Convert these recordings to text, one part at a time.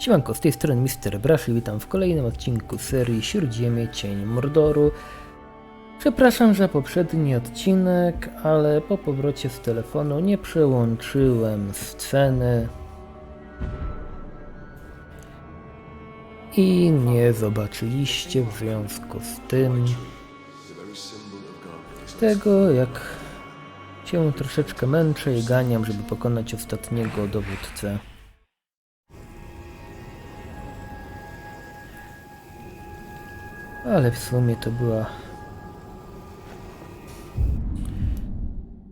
Siemanko, z tej strony Mr. Brush i witam w kolejnym odcinku serii Śródziemie Cień Mordoru. Przepraszam za poprzedni odcinek, ale po powrocie z telefonu nie przełączyłem sceny i nie zobaczyliście w związku z tym tego, jak się troszeczkę męczę i ganiam, żeby pokonać ostatniego dowódcę. Ale w sumie to była.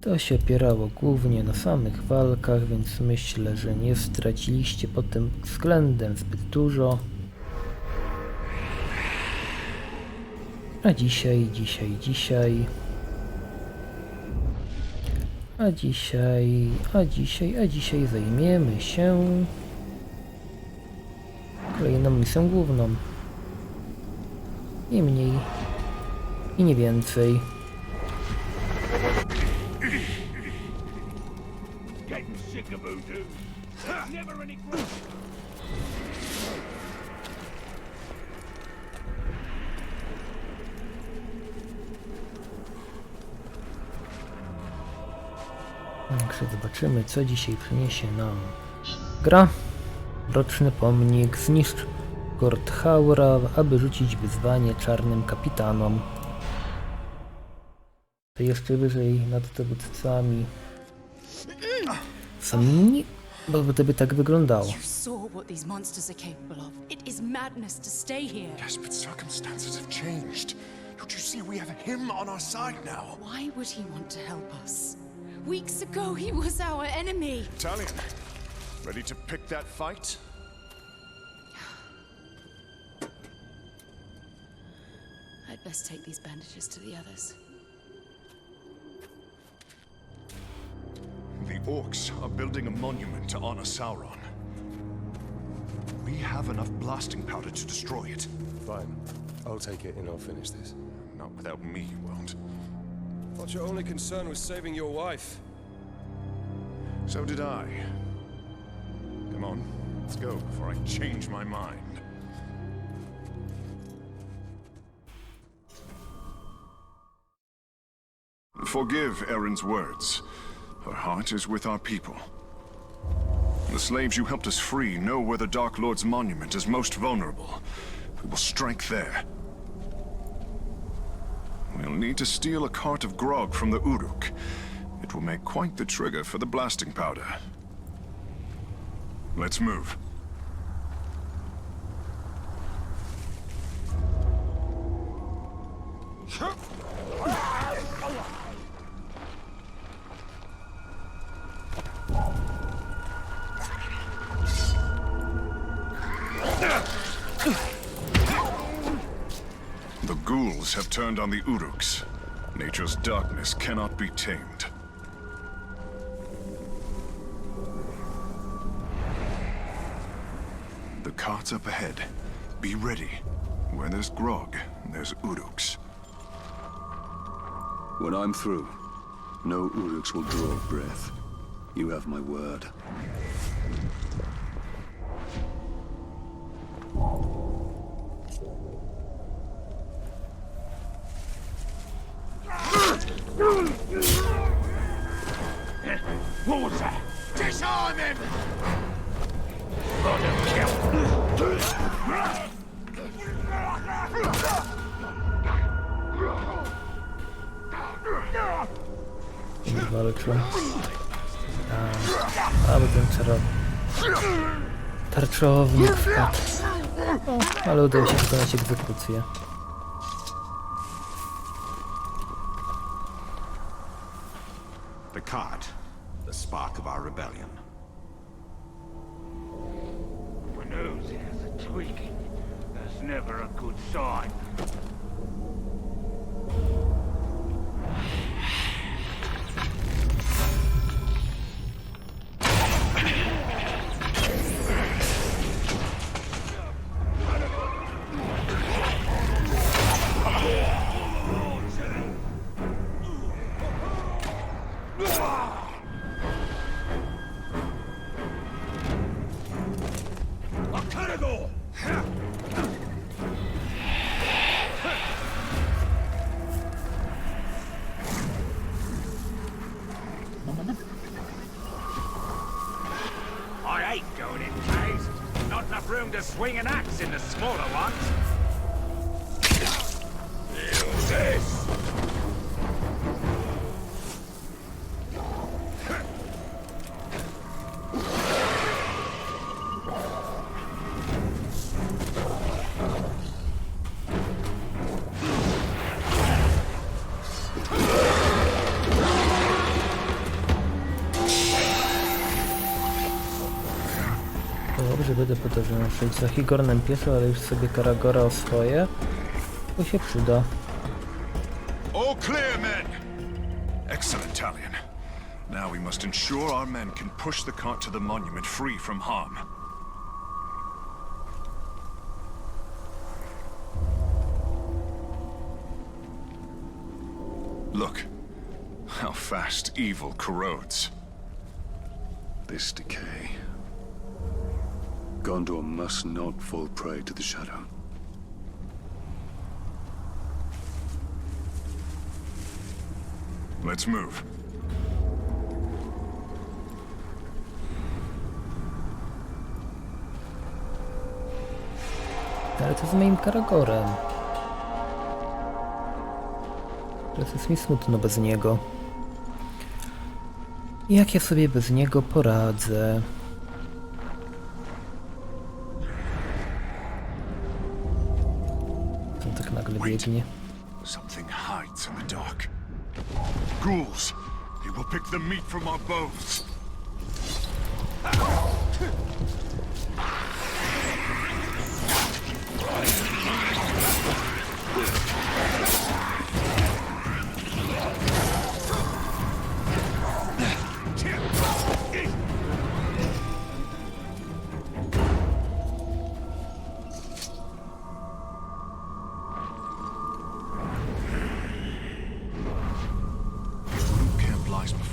To się opierało głównie na samych walkach, więc myślę, że nie straciliście pod tym względem zbyt dużo. A dzisiaj, dzisiaj, dzisiaj. A dzisiaj, a dzisiaj, a dzisiaj zajmiemy się kolejną misją główną. Nie mniej i nie więcej. Także zobaczymy, co dzisiaj przyniesie nam gra. Roczny pomnik zniszcz Gorthaura, aby rzucić wyzwanie czarnym kapitanom. To jeszcze wyżej nad dowódcami są inni, bo to by tak wyglądało. You saw what these monsters are capable of. It is madness to stay here. Yes, but circumstances have changed. Don't you see we have him on our side now? Why would he want to help us? Weeks ago, he was our enemy. Italian, ready to pick that fight? I'd best take these bandages to the others. The orcs are building a monument to honor Sauron. We have enough blasting powder to destroy it. Fine. I'll take it and I'll finish this. Not without me, you won't. Thought your only concern was saving your wife. So did I. Come on, let's go before I change my mind. Forgive Erin's words. Her heart is with our people. The slaves you helped us free know where the Dark Lord's monument is most vulnerable. We will strike there. We'll need to steal a cart of grog from the Uruk. It will make quite the trigger for the blasting powder. Let's move. The ghouls have turned on the Uruks. Nature's darkness cannot be tamed. The cart's up ahead. Be ready. Where there's grog, there's Uruks. When I'm through, no Uruks will draw breath. You have my word. Walczą. A, aby ten czarownik. Tarczownik wpadł. Ale udało się wykonać egzekucję. Swing an axe in the smaller ones. Dobrze, będę podążać za Higornem pieszo, ale już sobie Karagora o swoje. Bo się przyda. All clear, men! Excellent, Talion. Now we must ensure our men can push the cart to the monument free from harm. Look, how fast evil corrodes. This decay. Gondor must not fall prey to the Shadow. Let's move. Ale co z moim Karagorem? Teraz jest mi smutno bez niego. Jak ja sobie bez niego poradzę? Something hides in the dark. Ghouls! He will pick the meat from our bones.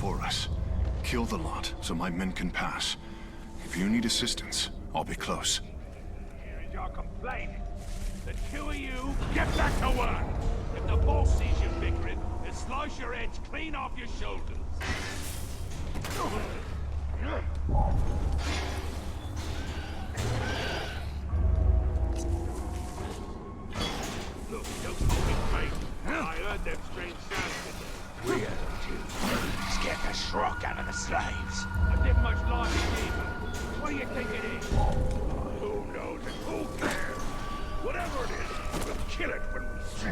Before us. Kill the lot so my men can pass. If you need assistance, I'll be close. Here is your complaint. The two of you, get back to work. If the boss sees you bickering, he'll slice your heads clean off your shoulders. Look, don't hold it. I heard them strange sounds today. We heard them too. Scared the shrock out of the slaves. I didn't much like it either. What do you think it is? Oh, who knows and who cares? Whatever it is, we'll kill it when we see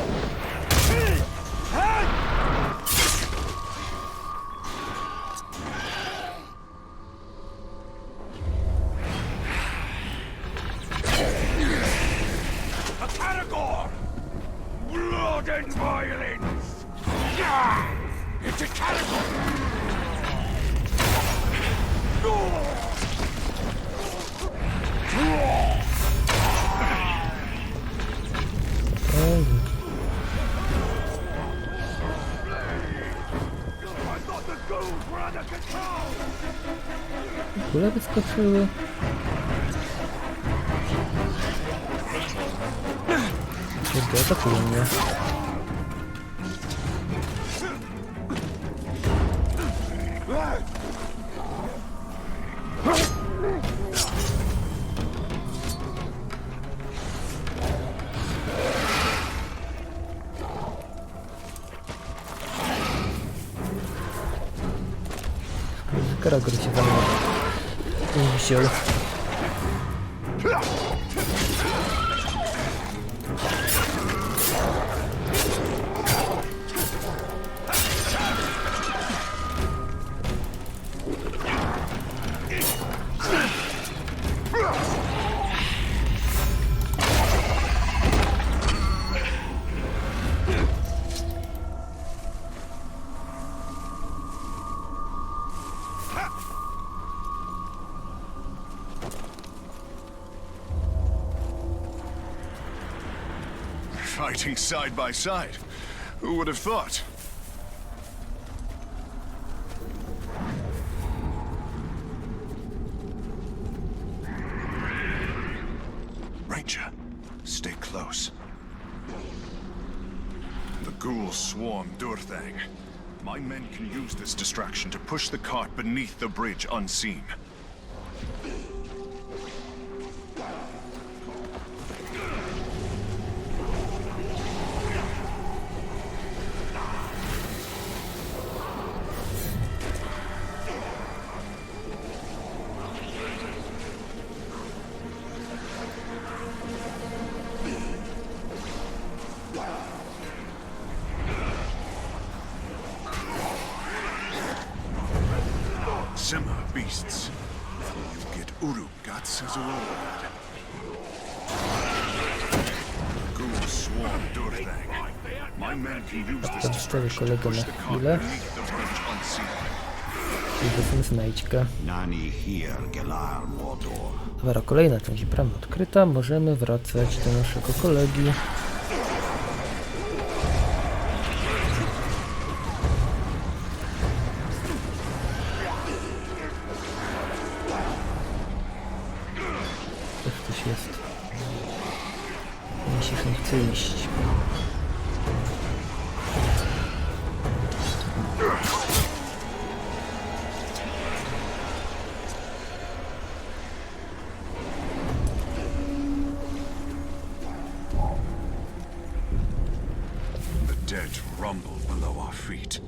it. але вискочили. Де атакуємо? Кара, короче, там. 嗯行了。Fighting side by side. Who would have thought? Ranger, stay close. The ghouls swarm Durthang. My men can use this distraction to push the cart beneath the bridge unseen. Simmer beasts. You get Uruk guts as a reward. Ghouls swarm Durthang. My men can use this to kolegę push the cart beneath the bridge unseen. Znajdźkę. Dobra, kolejna część bramy odkryta. Możemy wracać do naszego kolegi. Rumble below our feet.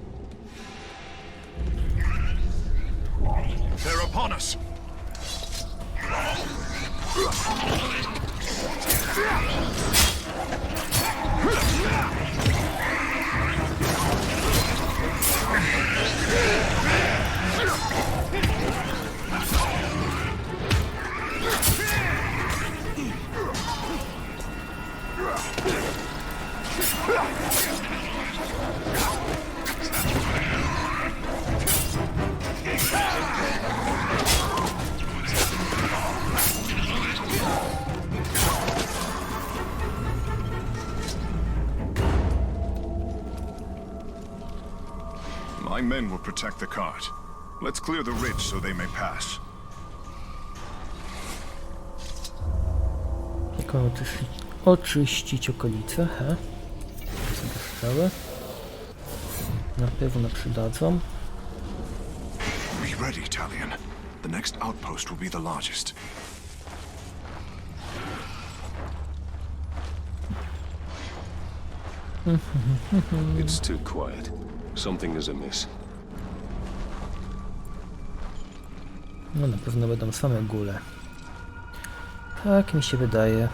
My men will protect the cart. Let's clear the ridge so they may pass. Mam oczyścić, oczyścić okolice, he? Sobie strzały. Na pewno przydadzą. Be ready, Talion. The next outpost will be the largest. It's too quiet. Something is amiss. No na pewno będą same góle. Tak mi się wydaje.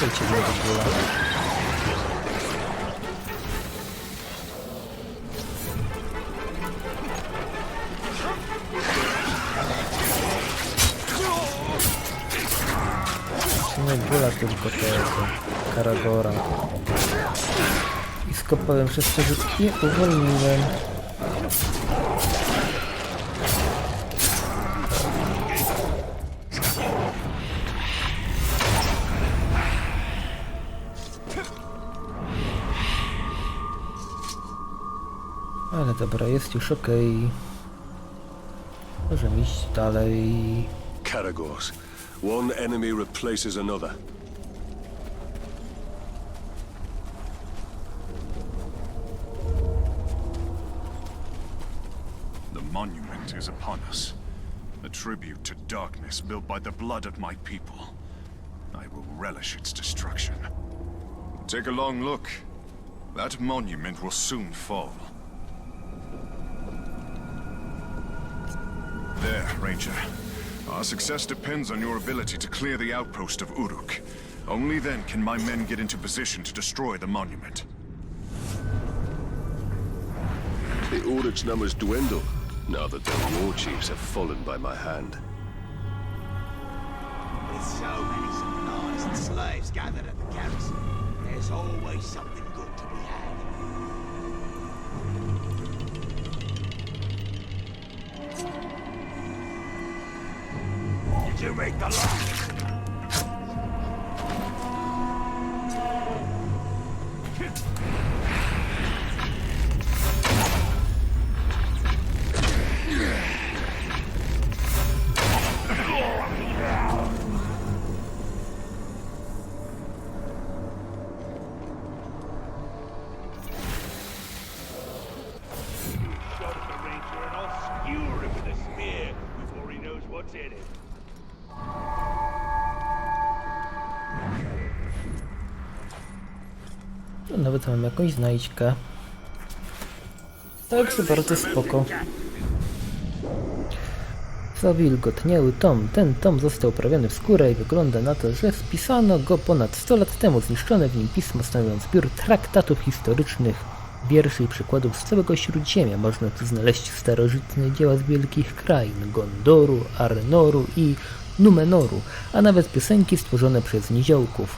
Sobie stać jednego góla. Nie góla tylko tego Karagora. I skopałem przez to, że nie uwolniłem. Ale dobra, jest już okej. Możemy iść dalej. Caragors. One enemy replaces another. The monument is upon us. A tribute to darkness built by the blood of my people. I will relish its destruction. Take a long look. That monument will soon fall. Ranger. Our success depends on your ability to clear the outpost of Uruk. Only then can my men get into position to destroy the monument. The Uruk's numbers dwindle now that their war chiefs have fallen by my hand. With so many supplies and slaves gathered at the garrison, there's always something Saturate the line! at the ranger and I'll skewer him with a spear before he knows what's in it. No, nawet mam jakąś znajdźkę. Także bardzo spoko. Zawilgotniały tom. Ten tom został uprawiony w skórę i wygląda na to, że spisano go ponad 100 lat temu. Zniszczone w nim pismo stanowią zbiór traktatów historycznych, wierszy i przykładów z całego Śródziemia. Można tu znaleźć starożytne dzieła z wielkich krain Gondoru, Arnoru i Numenoru, a nawet piosenki stworzone przez niziołków.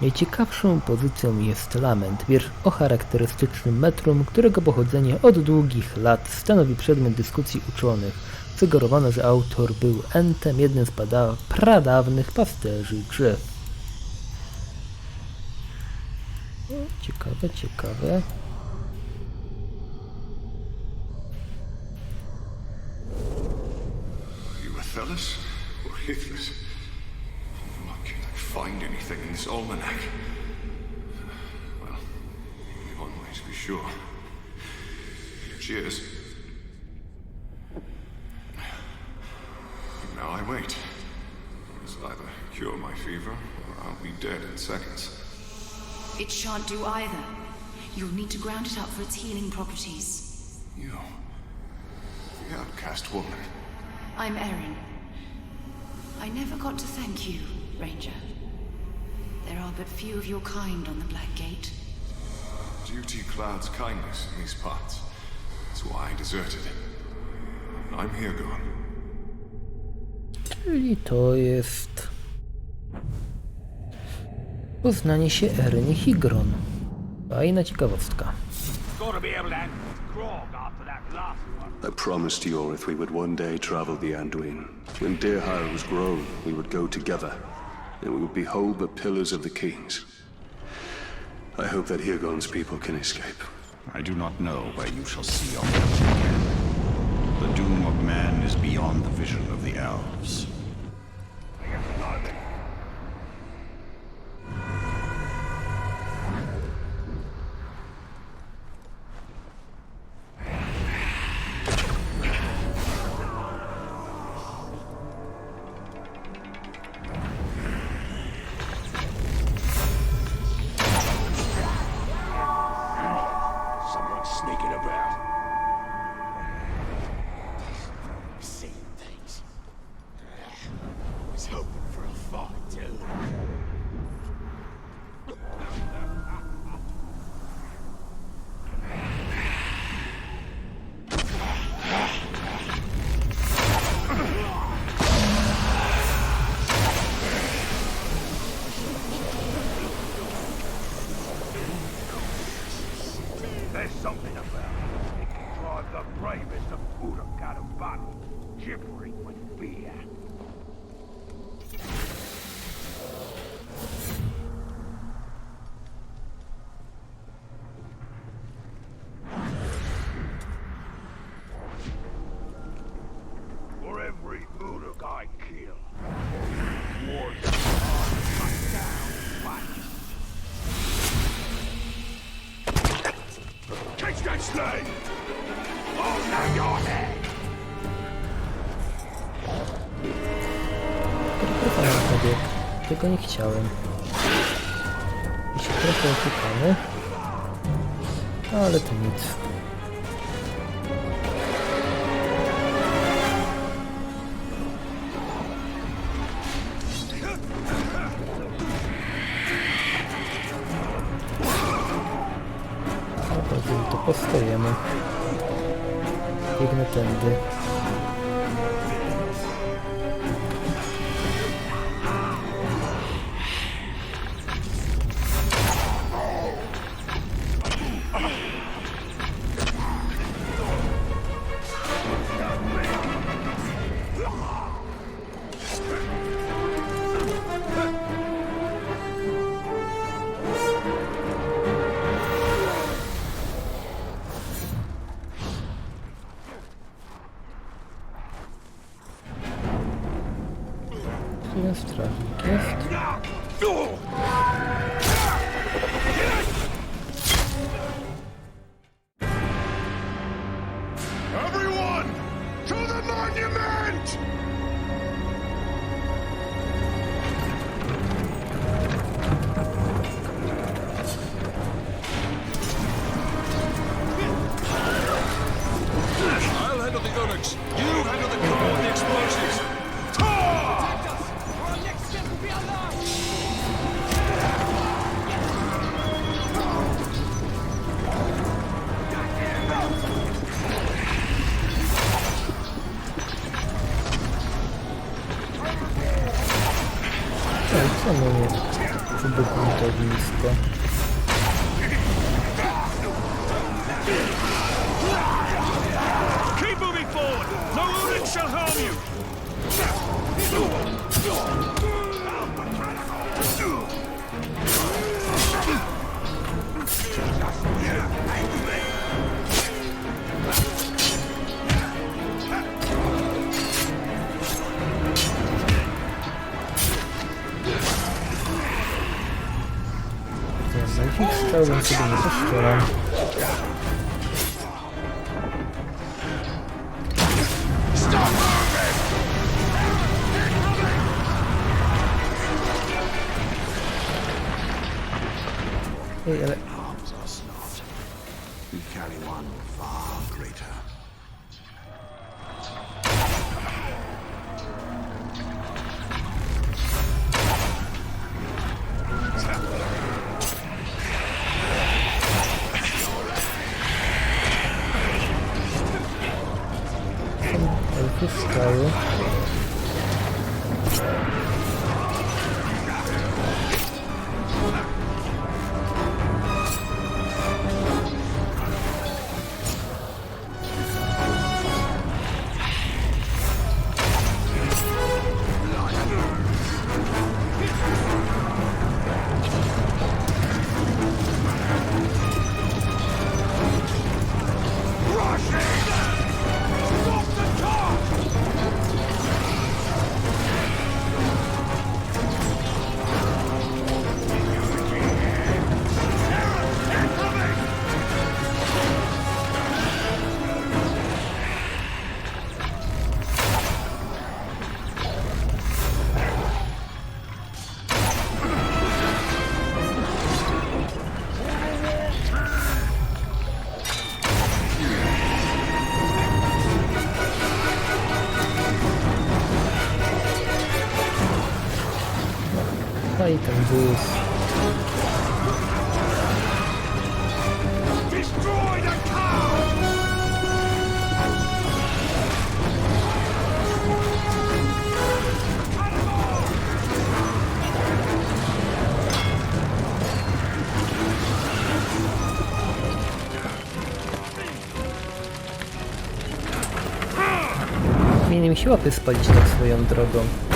Najciekawszą pozycją jest lament, wiersz o charakterystycznym metrum, którego pochodzenie od długich lat stanowi przedmiot dyskusji uczonych. Sugerowano, że autor był Entem, jednym z pradawnych pasterzy drzew. Ciekawe, ciekawe. You or Hithless? Why can't I find anything in this almanac? Well, only one way to be sure. Cheers. Now I wait. This will either cure my fever, or I'll be dead in seconds. It shan't do either. You'll need to ground it up for its healing properties. You. The outcast woman. I'm Erin. I never got to thank you, Ranger. There are but few of your kind on the Black Gate. Duty clouds kindness in these parts. That's why I deserted. I'm here gone. Czyli to jest poznanie się Eryny Higron. Fajna ciekawostka. Gotta be able to I promised Yorith we would one day travel the Anduin. When Deerhire was grown, we would go together, and we would behold the pillars of the kings. I hope that Hirgon's people can escape. I do not know where you shall see your again. The doom of man is beyond the vision of the elves. Oh, now your head! Tego nie chciałem. I się trochę oszukamy. Ale to nic. Więc to postojemy. Biegnę tędy. on! Hello. Mi się łapy spalić tak swoją drogą.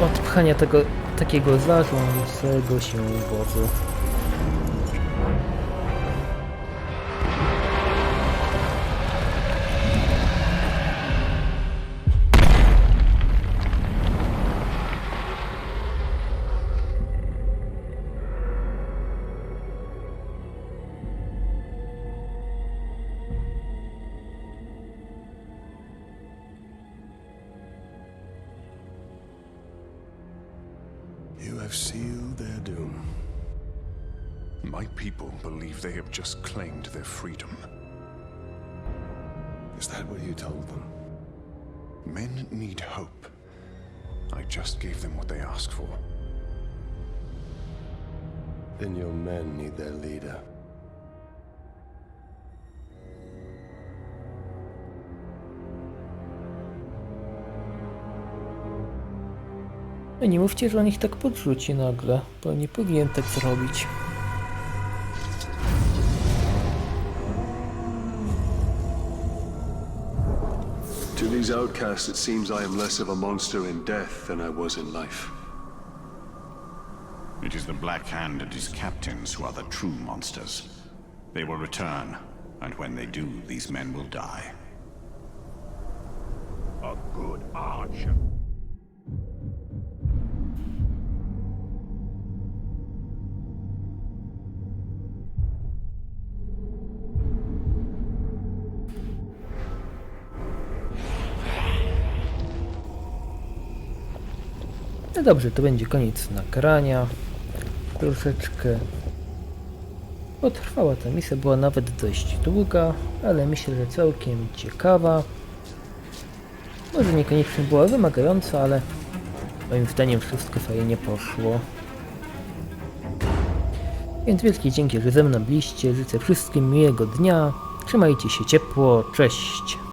Od pchania tego takiego zarządzającego się wozu. Just claimed their freedom. Is that what you told them? Men need hope. I just gave them what they asked for. Then your men need their leader. No nie mówcie, że on ich tak podrzuci nagle, bo nie powinien tak zrobić. These outcasts, it seems I am less of a monster in death than I was in life. It is the Black Hand and his captains who are the true monsters. They will return, and when they do, these men will die. A good archer. No dobrze, to będzie koniec nagrania. Troszeczkę potrwała ta misja, była nawet dość długa, ale myślę, że całkiem ciekawa. Może niekoniecznie była wymagająca, ale moim zdaniem wszystko fajnie poszło. Więc wielkie dzięki, że ze mną byliście. Życzę wszystkim miłego dnia. Trzymajcie się ciepło. Cześć.